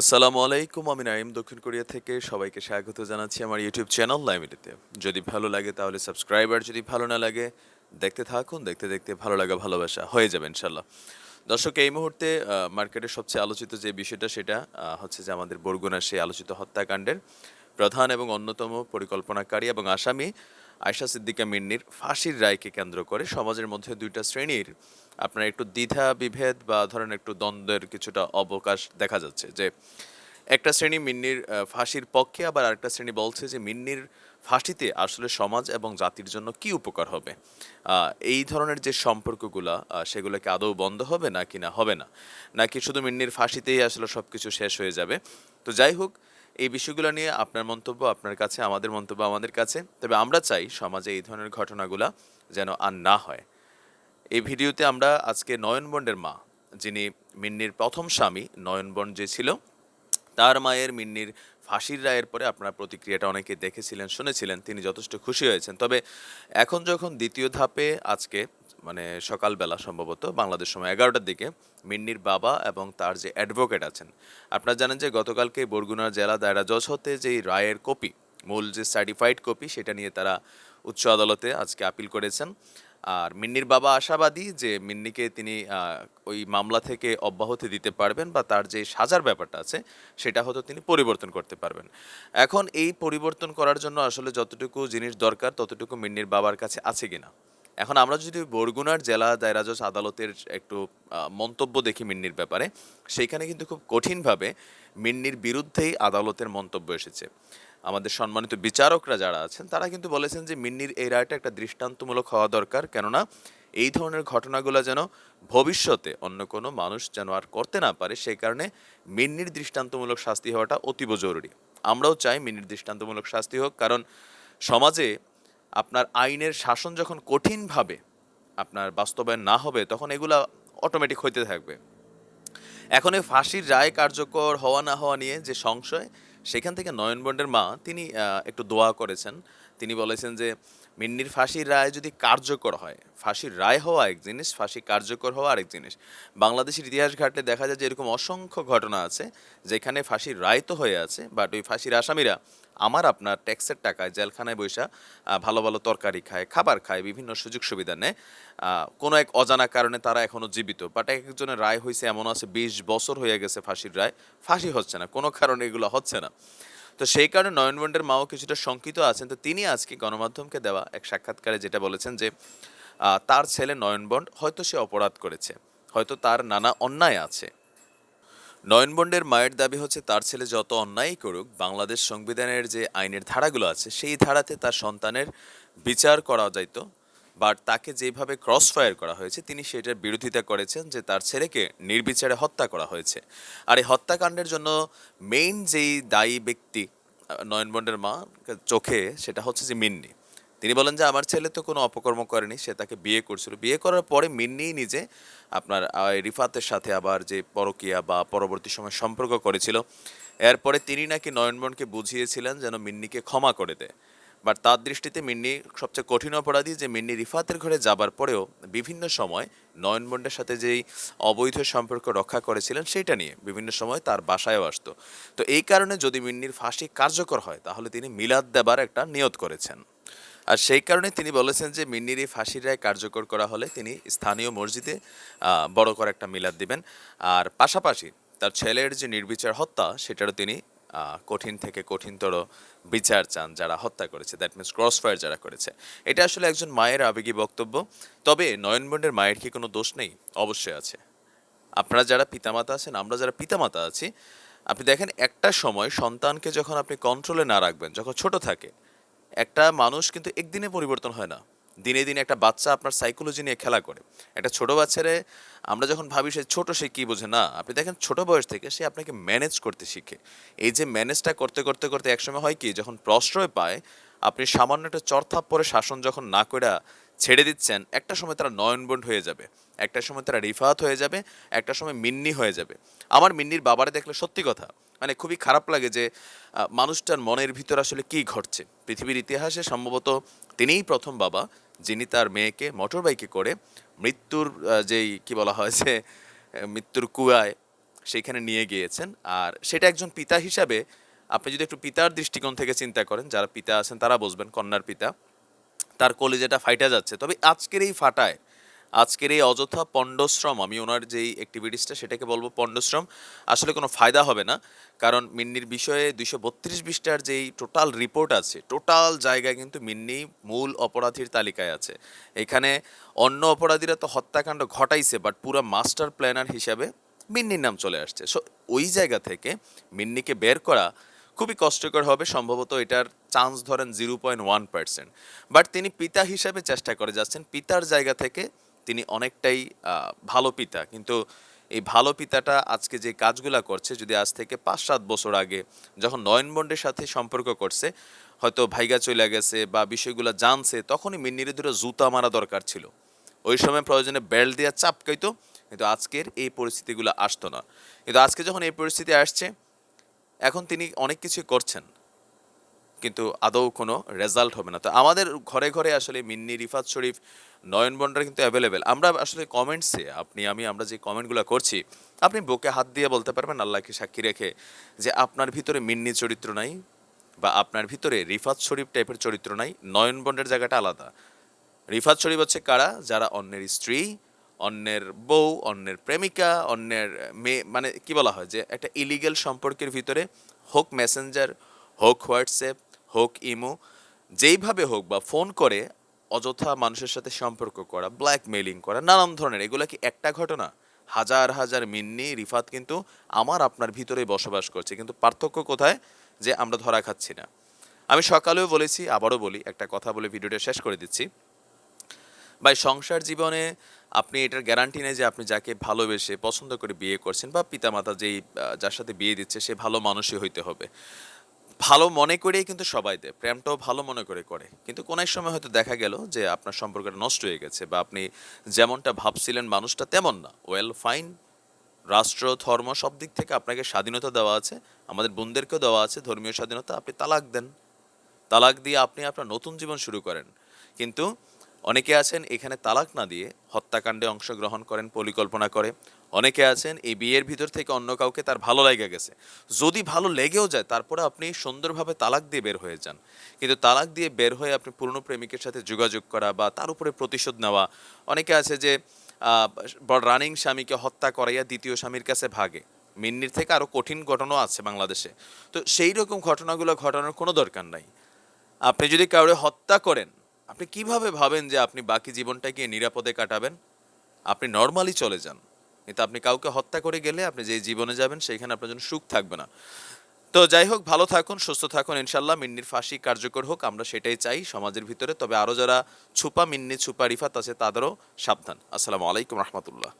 আসসালামু আলাইকুম, আমি নাইম দক্ষিণ কোরিয়া থেকে। সবাইকে স্বাগত জানাচ্ছি আমার ইউটিউব চ্যানেল লাইমিলিতে। যদি ভালো লাগে তাহলে সাবস্ক্রাইবার যদি ভালো না লাগে, দেখতে থাকুন, দেখতে দেখতে ভালো লাগা, ভালোবাসা হয়ে যাবে ইনশাল্লাহ দর্শক, এই মুহূর্তে মার্কেটের সবচেয়ে আলোচিত যে বিষয়টা, সেটা হচ্ছে যে আমাদের বরগুনার সেই আলোচিত হত্যাকাণ্ডের প্রধান এবং অন্যতম পরিকল্পনাকারী এবং আসামি আয়শা সিদ্দিকা মিন্নির ফাঁসির রায়কে কেন্দ্র করে সমাজের মধ্যে দুইটা শ্রেণির আপনার একটু দ্বিধা, বিভেদ বা ধরেন একটু দ্বন্দ্বের কিছুটা অবকাশ দেখা যাচ্ছে যে একটা শ্রেণি মিন্নির ফাঁসির পক্ষে আবার আরেকটা শ্রেণি বলছে যে মিন্নির ফাঁসিতে আসলে সমাজ এবং জাতির জন্য কি উপকার হবে? এই ধরনের যে সম্পর্কগুলা সেগুলোকে আদৌ বন্ধ হবে নাকি না হবে না? নাকি শুধু মিন্নির ফাঁসিতেই আসলে সব কিছু শেষ হয়ে যাবে? তো যাই হোক এই বিষয়গুলো নিয়ে আপনার মন্তব্য আপনার কাছে, আমাদের মন্তব্য আমাদের কাছে। তবে আমরা চাই সমাজে এই ধরনের ঘটনাগুলা যেন আর না হয়। এই ভিডিওতে আমরা আজকে নয়নবন্ডের মা, যিনি মিন্নির প্রথম স্বামী, নয়নবন যে ছিল, তার মায়ের মিন্নির ফাঁসির রায়ের পরে আপনার প্রতিক্রিয়াটা অনেকে দেখেছিলেন, শুনেছিলেন, তিনি যথেষ্ট খুশি হয়েছেন। তবে এখন যখন দ্বিতীয় ধাপে আজকে মানে সকালবেলা সম্ভবত বাংলাদেশ সময় এগারোটার দিকে মিন্নির বাবা এবং তার যে অ্যাডভোকেট আছেন। আপনারা জানেন যে গতকালকে বরগুনার জেলা দায়রা জজ হতে যেই রায়ের কপি, মূল যে সার্টিফাইড কপি, সেটা নিয়ে তারা উচ্চ আদালতে আজকে আপিল করেছেন। আর মিন্নির বাবা আশাবাদী যে মিন্নিকে তিনি ওই মামলা থেকে অব্যাহতি দিতে পারবেন বা তার যে সাজার ব্যাপারটা আছে, সেটা হয়তো তিনি পরিবর্তন করতে পারবেন। এখন এই পরিবর্তন করার জন্য আসলে যতটুকু জিনিস দরকার, ততটুকু মিন্নির বাবার কাছে আছে কিনা? এখন আমরা যদি বরগুনার জেলা দায়রা জজ আদালতের একটু মন্তব্য দেখি মিন্নির ব্যাপারে, সেইখানে কিন্তু খুব কঠিনভাবে মিন্নির বিরুদ্ধেই আদালতের মন্তব্য এসেছে। আমাদের সম্মানিত বিচারকরা যারা আছেন, তারা কিন্তু বলেছেন যে মিন্নির এই রায়টা একটা দৃষ্টান্তমূলক হওয়া দরকার, কেননা এই ধরনের ঘটনাগুলো যেন ভবিষ্যতে অন্য কোনো মানুষ যেন আর করতে না পারে, সেই কারণে মিন্নির দৃষ্টান্তমূলক শাস্তি হওয়াটা অতীব জরুরি। আমরাও চাই মিন্নির দৃষ্টান্তমূলক শাস্তি হোক, কারণ সমাজে আপনার আইনের শাসন যখন কঠিনভাবে আপনার বাস্তবায়ন না হবে, তখন এগুলা অটোমেটিক হইতে থাকবে। এখন এই ফাঁসির রায় কার্যকর হওয়া না হওয়া নিয়ে যে সংশয়, সেখান থেকে নয়নবন্ডের মা তিনি একটু দোয়া করেছেন। তিনি বলেছেন যে, মিন্নির ফাঁসির রায় যদি কার্যকর হয়, ফাঁসির রায় হওয়া এক জিনিস, ফাঁসি কার্যকর হওয়া আরেক জিনিস। বাংলাদেশের ইতিহাস ঘাটলে দেখা যায় যে এরকম অসংখ্য ঘটনা আছে, যেখানে ফাঁসির রায় তো হয়ে আছে বাট ওই ফাঁসির আসামিরা আমার আপনার ট্যাক্সের টাকায় জেলখানায় বৈশা ভালো ভালো তরকারি খায়, খাবার খায়, বিভিন্ন সুযোগ সুবিধা নেয়। কোনো এক অজানা কারণে তারা এখনও জীবিত। বাট এক একজনের রায় হয়েছে এমন আছে, বিশ বছর হয়ে গেছে ফাঁসির রায়। ফাঁসি হচ্ছে না, কোনো কারণে এগুলো হচ্ছে না। তো সেই কারণে নয়নবন্ডের মাও কিছুটা শঙ্কিত আছেন। তো তিনি আজকে গণমাধ্যমকে দেওয়া এক সাক্ষাৎকারে যেটা বলেছেন যে তার ছেলে নয়নবন্ড হয়তো সে অপরাধ করেছে, হয়তো তার নানা অন্যায় আছে। নয়নবন্ডের মায়ের দাবি হচ্ছে, তার ছেলে যত অন্যায়ই করুক, বাংলাদেশ সংবিধানের যে আইনের ধারাগুলো আছে, সেই ধারাতে তার সন্তানের বিচার করা যাইতো। বাট তাকে যেভাবে ক্রস ফায়ার করা হয়েছে, তিনি সেটার বিরোধিতা করেছেন যে তার ছেলেকে নির্বিচারে হত্যা করা হয়েছে। আর এই হত্যাকাণ্ডের জন্য মেইন যেই দায়ী ব্যক্তি নয়নবন্ডের মা, চোখে সেটা হচ্ছে যে মিন্নি। তিনি বলেন যে, আমার ছেলে তো কোনো অপকর্ম করেনি, সে তাকে বিয়ে করছিল। বিয়ে করার পরে মিন্নি নিজে আপনার রিফাতের সাথে আবার যে পরকিয়া বা পরবর্তী সময় সম্পর্ক করেছিল, এরপরে তিনি নাকি নয়নবনকে বুঝিয়েছিলেন যেন মিন্নিকে ক্ষমা করে দেয়। বাট তার দৃষ্টিতে মিন্নি সবচেয়ে কঠিন অপরাধী, যে মিন্নি রিফাতের ঘরে যাবার পরেও বিভিন্ন সময় নয়নবন্ডের সাথে যেই অবৈধ সম্পর্ক রক্ষা করেছিলেন, সেইটা নিয়ে বিভিন্ন সময় তার বাসায়ও আসতো। তো এই কারণে যদি মিন্নির ফাঁসি কার্যকর হয়, তাহলে তিনি মিলাদ দেবার একটা নিয়ত করেছেন। আর সেই কারণে তিনি বলেছেন যে মিন্নির এই ফাঁসির রায় কার্যকর করা হলে তিনি স্থানীয় মসজিদে বড় করে একটা মিলাদ দিবেন। আর পাশাপাশি তার ছেলের যে নির্বিচার হত্যা, সেটারও তিনি কঠিন থেকে কঠিনতর বিচার চান যারা হত্যা করেছে। দ্যাট মিনস ক্রস ফায়ার যারা করেছে। এটা আসলে একজন মায়ের আবেগী বক্তব্য। তবে নয়নবন্ডের মায়ের কি কোনো দোষ নেই? অবশ্যই আছে। আপনারা যারা পিতামাতা আছেন, আমরা যারা পিতামাতা আছি, আপনি দেখেন একটা সময় সন্তানকে যখন আপনি কন্ট্রোলে না রাখবেন, যখন ছোট থাকে একটা মানুষ কিন্তু একদিনে পরিবর্তন হয় না। দিনে দিনে একটা বাচ্চা আপনার সাইকোলজি নিয়ে খেলা করে। একটা ছোট বাচ্চারে আমরা যখন ভাবি সে ছোট, সে কী বোঝে? না, আপনি দেখেন ছোট বয়স থেকে সে আপনাকে ম্যানেজ করতে শিখে। এই যে ম্যানেজটা করতে করতে করতে একসময় হয় কি, যখন প্রশ্রয় পায়, আপনি সামান্য একটা চরথাপ চরথাপ্পরে শাসন যখন না করে ছেড়ে দিচ্ছেন, একটা সময় তারা নয়নবন্ড হয়ে যাবে। একটা সময় তারা রিফাত হয়ে যাবে, একটা সময় মিন্নি হয়ে যাবে। আমার মিন্নির বাবারে দেখলে সত্যি কথা মানে খুবই খারাপ লাগে যে মানুষটার মনের ভিতর আসলে কি ঘটছে। পৃথিবীর ইতিহাসে সম্ভবত তিনিই প্রথম বাবা, যিনি তার মেয়েকে মোটর বাইকে করে মৃত্যুর যেই কি বলা হয় যে মৃত্যুর কুয়ায় সেইখানে নিয়ে গিয়েছেন। আর সেটা একজন পিতা হিসাবে, আপনি যদি একটু পিতার দৃষ্টিকোণ থেকে চিন্তা করেন, যারা পিতা আছেন তারা বুঝবেন, কন্যার পিতা, তার কলেজেটা ফাইটা যাচ্ছে। তবে আজকের এই ফাটায় আজকের এই অযথা পণ্ডশ্রম, আমি ওনার যেই অ্যাক্টিভিটিসটা সেটাকে বলব পণ্ডশ্রম, আসলে কোনো ফায়দা হবে না। কারণ মিন্নির বিষয়ে দুইশো বত্রিশ বিশটার যেই টোটাল রিপোর্ট আছে টোটাল জায়গায় কিন্তু মিন্নি মূল অপরাধীর তালিকায় আছে। এখানে অন্য অপরাধীরা তো হত্যাকাণ্ড ঘটাইছে বাট পুরো মাস্টার প্ল্যানার হিসাবে মিন্নির নাম চলে আসছে। সো ওই জায়গা থেকে মিন্নিকে বের করা খুবই কষ্টকর হবে, সম্ভবত এটার চান্স ধরেন zero point one percent but তিনি পিতা হিসাবে চেষ্টা করে যাচ্ছেন, পিতার জায়গা থেকে তিনি অনেকটাই ভালো পিতা। কিন্তু এই ভালো পিতাটা আজকে যে কাজগুলা করছে, যদি আজ থেকে পাঁচ সাত বছর আগে যখন নয়নবন্ডের সাথে সম্পর্ক করছে, হয়তো ভাইগা চলে গেছে বা বিষয়গুলো জানছে, তখনই মিন্নিরে দুটো জুতা মারা দরকার ছিল। ওই সময় প্রয়োজনে বেল্ট দেওয়া চাপকাইতো কিন্তু আজকের এই পরিস্থিতিগুলো আসতো না। কিন্তু আজকে যখন এই পরিস্থিতি আসছে, এখন তিনি অনেক কিছু করছেন। কিন্তু আদৌ কোনো রেজাল্ট হবে না। তো আমাদের ঘরে ঘরে আসলে মিন্নি, রিফাত শরীফ, নয়ন বন্ডার কিন্তু অ্যাভেলেবেল আমরা আসলে কমেন্টসে আপনি, আমি, আমরা যে কমেন্টগুলো করছি, আপনি বুকে হাত দিয়ে বলতে পারবেন, আল্লাহকে সাক্ষী রেখে, যে আপনার ভিতরে মিন্নি চরিত্র নাই, বা আপনার ভিতরে রিফাত শরীফ টাইপের চরিত্র নাই, নয়ন বন্ডের জায়গাটা আলাদা। রিফাত শরীফ হচ্ছে কারা? যারা অন্যের স্ত্রী, অন্যের বউ, অন্যের প্রেমিকা, অন্যের মেয়ে মানে কি বলা হয় যে, একটা ইলিগেল সম্পর্কের ভিতরে হোক মেসেঞ্জার হোক হোয়াটসঅ্যাপ হোক ইমো, যেইভাবে হোক বা ফোন করে অযথা মানুষের সাথে সম্পর্ক করা ব্ল্যাকমেইলিং করা, নানান ধরনের, এগুলো কি একটা ঘটনা? হাজার হাজার মিন্নি, রিফাত কিন্তু আমার আপনার ভিতরে বসবাস করছে, কিন্তু পার্থক্য কোথায়? যে আমরা ধরা খাচ্ছি না। আমি সকালেও বলেছি, আবারও বলি, একটা কথা বলে ভিডিওটা শেষ করে দিচ্ছি। ভাই, সংসার জীবনে আপনি এটার গ্যারান্টি নেই যে আপনি যাকে ভালোবেসে পছন্দ করে বিয়ে করছেন বা পিতামাতা যেই যার সাথে বিয়ে দিচ্ছে, সে ভালো মানুষই হইতে হবে। ভালো মনে করেই কিন্তু সবাই দেয়, প্রেমটাও ভালো মনে করে করে। কিন্তু কোনো এক সময় হয়তো দেখা গেল যে আপনার সম্পর্কটা নষ্ট হয়ে গেছে বা আপনি যেমনটা ভাবছিলেন মানুষটা তেমন না। ওয়েল ফাইন রাষ্ট্র, ধর্ম সব দিক থেকে আপনাকে স্বাধীনতা দেওয়া আছে, আমাদের বোনদেরকেও দেওয়া আছে, ধর্মীয় স্বাধীনতা, আপনি তালাক দেন। তালাক দিয়ে আপনি আপনার নতুন জীবন শুরু করেন। কিন্তু অনেকে আছেন এখানে তালাক না দিয়ে হত্যাকাণ্ডে অংশগ্রহণ করেন, পরিকল্পনা করে। অনেকে আছেন এই বিয়ের ভিতর থেকে অন্য কাউকে তার ভালো লেগে গেছে। যদি ভালো লেগেও যায়, তারপরে আপনি সুন্দরভাবে তালাক দিয়ে বের হয়ে যান। কিন্তু তালাক দিয়ে বের হয়ে আপনি পুরনো প্রেমিকের সাথে যোগাযোগ করা বা তার উপরে প্রতিশোধ নেওয়া, অনেকে আছে যে রানিং স্বামীকে হত্যা করাইয়া দ্বিতীয় স্বামীর কাছে ভাগে। মিন্নির থেকে আরও কঠিন ঘটনাও আছে বাংলাদেশে। তো সেই রকম ঘটনাগুলো ঘটানোর কোনো দরকার নাই। আপনি যদি কাউরে হত্যা করেন আপনি কীভাবে ভাবেন যে আপনি বাকি জীবনটাকে নিরাপদে কাটাবেন? আপনি নর্মালি চলে যান। কিন্তু আপনি কাউকে হত্যা করে গেলে আপনি যে জীবনে যাবেন সেখানে আপনার জন্য সুখ থাকবে না। তো যাই হোক, ভালো থাকুন, সুস্থ থাকুন ইনশাল্লাহ মিন্নির ফাঁসি কার্যকর হোক, আমরা সেটাই চাই সমাজের ভিতরে। তবে আরও যারা ছুপা মিন্নি, ছুপা রিফাত আছে, তাদেরও সাবধান। আসসালামু আলাইকুম রহমতুল্লাহ।